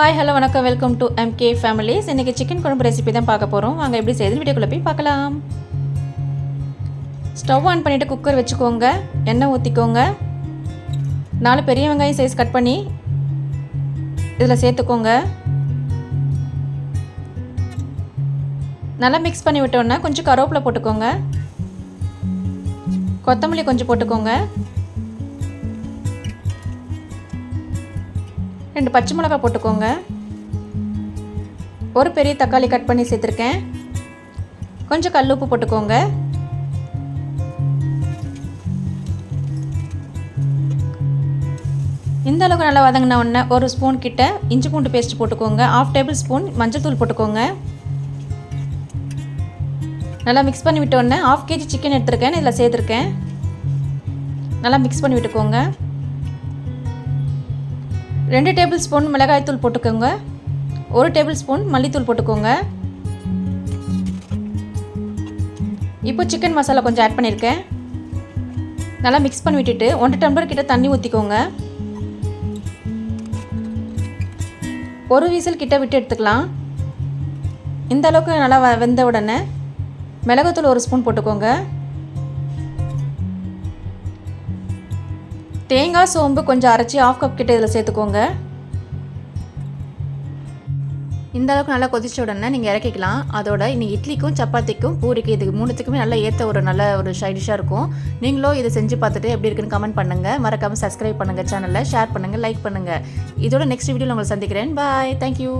Hi hello வணக்கம். Welcome to MK families இன்றைக்கி chicken குழம்பு ரெசிபி தான் பார்க்க போகிறோம் வாங்க எப்படி செய்யுது வீடியோக்குள்ளே போய் பார்க்கலாம். ஸ்டவ் ஆன் பண்ணிவிட்டு குக்கர் வச்சுக்கோங்க. எண்ணெய் ஊற்றிக்கோங்க நாலு பெரிய வெங்காயம் சைஸ் கட் பண்ணி இதில் சேர்த்துக்கோங்க. நல்லா மிக்ஸ் பண்ணி விட்டோன்னா கொஞ்சம் கருவேப்பிலை போட்டுக்கோங்க. கொத்தமல்லி கொஞ்சம் போட்டுக்கோங்க. ரெண்டு பச்சை மிளகா போட்டுக்கோங்க. ஒரு பெரிய தக்காளி கட் பண்ணி சேர்த்துருக்கேன். கொஞ்சம் கல் உப்பு போட்டுக்கோங்க. இந்த அளவுக்கு நல்லா வதங்கின உடனே ஒரு ஸ்பூன் கிட்ட இஞ்சி பூண்டு பேஸ்ட் போட்டுக்கோங்க. ஆஃப் டேபிள் ஸ்பூன் மஞ்சள்தூள் போட்டுக்கோங்க. நல்லா மிக்ஸ் பண்ணி விட்டோடனே ஆஃப் கேஜி சிக்கன் எடுத்திருக்கேன். இதில் சேர்த்துருக்கேன். நல்லா மிக்ஸ் பண்ணி விட்டுக்கோங்க. ரெண்டு டேபிள் ஸ்பூன் மிளகாய்த்தூள் போட்டுக்கோங்க. ஒரு டேபிள் ஸ்பூன் மல்லித்தூள் போட்டுக்கோங்க. இப்போ சிக்கன் மசாலா கொஞ்சம் ஆட் பண்ணியிருக்கேன் நல்லா மிக்ஸ் பண்ணி விட்டுட்டு ஒன்றரை டம்ளர் கிட்ட தண்ணி ஊற்றிக்கோங்க ஒரு வீசல் கிட்ட விட்டு எடுத்துக்கலாம். இந்த அளவுக்கு நல்லா வ- வெந்த உடனே மிளகுத்தூள் ஒரு ஸ்பூன் போட்டுக்கோங்க. தேங்காய் சோம்பு கொஞ்சம் அரைச்சி ஆஃப் கப் கிட்ட இதில் சேர்த்துக்கோங்க. இந்த அளவுக்கு நல்லா கொதிச்ச உடனே நீங்கள் இறக்கிக்கலாம். அதோட இன்னைக்கு இட்லிக்கும் சப்பாத்திக்கும் பூரிக்கு இதுக்கு மூணுத்துக்குமே நல்லா ஏற்ற ஒரு நல்ல ஒரு சைடிஷாக இருக்கும். நீங்களும் இதை செஞ்சு பார்த்துட்டு எப்படி இருக்குன்னு கமெண்ட் பண்ணுங்கள் மறக்காமல் சப்ஸ்கிரைப் பண்ணுங்கள் சேனலை ஷேர் பண்ணுங்கள் லைக் பண்ணுங்கள் இதோட நெக்ஸ்ட் வீடியோவில் உங்களை சந்திக்கிறேன். Bye thank you